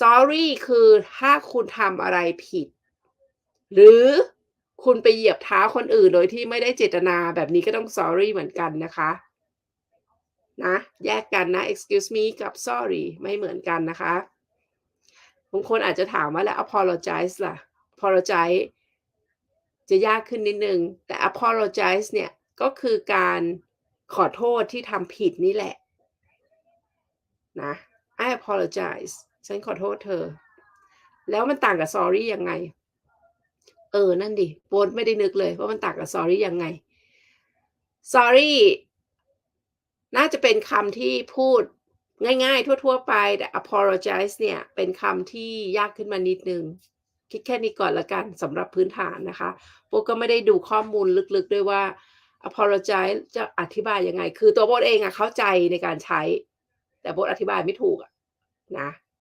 sorry คือถ้าคุณทำอะไรผิด หรือคุณไปเหยียบเท้าคนอื่นโดยที่ไม่ได้เจตนาแบบนี้ก็ต้อง sorry เหมือนกันนะคะนะแยกกันนะ excuse me กับ sorry ไม่เหมือนกันนะคะบางคนอาจจะถามว่าแล้ว apologize ล่ะ apologize จะยากขึ้นนิดนึง แต่ apologize เนี่ย ก็คือการขอโทษที่ทำผิดนี่แหละนะ I apologize ฉันขอโทษเธอ แล้วมันต่างกับ sorry ยังไง เออ นั่นดิโบนไม่ได้นึกเลยว่ามันต่างกับ sorry ยังไง sorry น่าจะเป็นคำที่พูดง่าย ๆ ทั่ว ๆ ไปแต่ apologize เนี่ย เป็นคำที่ยากขึ้นมานิดนึง คิดแค่นี้ก่อนละกันสำหรับพื้นฐานนะคะโบก็ไม่ได้ดูข้อมูลลึกๆ ด้วยว่า apologize จะอธิบายยังไง คือตัวโบเองอะเข้าใจในการใช้ แต่โบอธิบายไม่ถูกอะนะ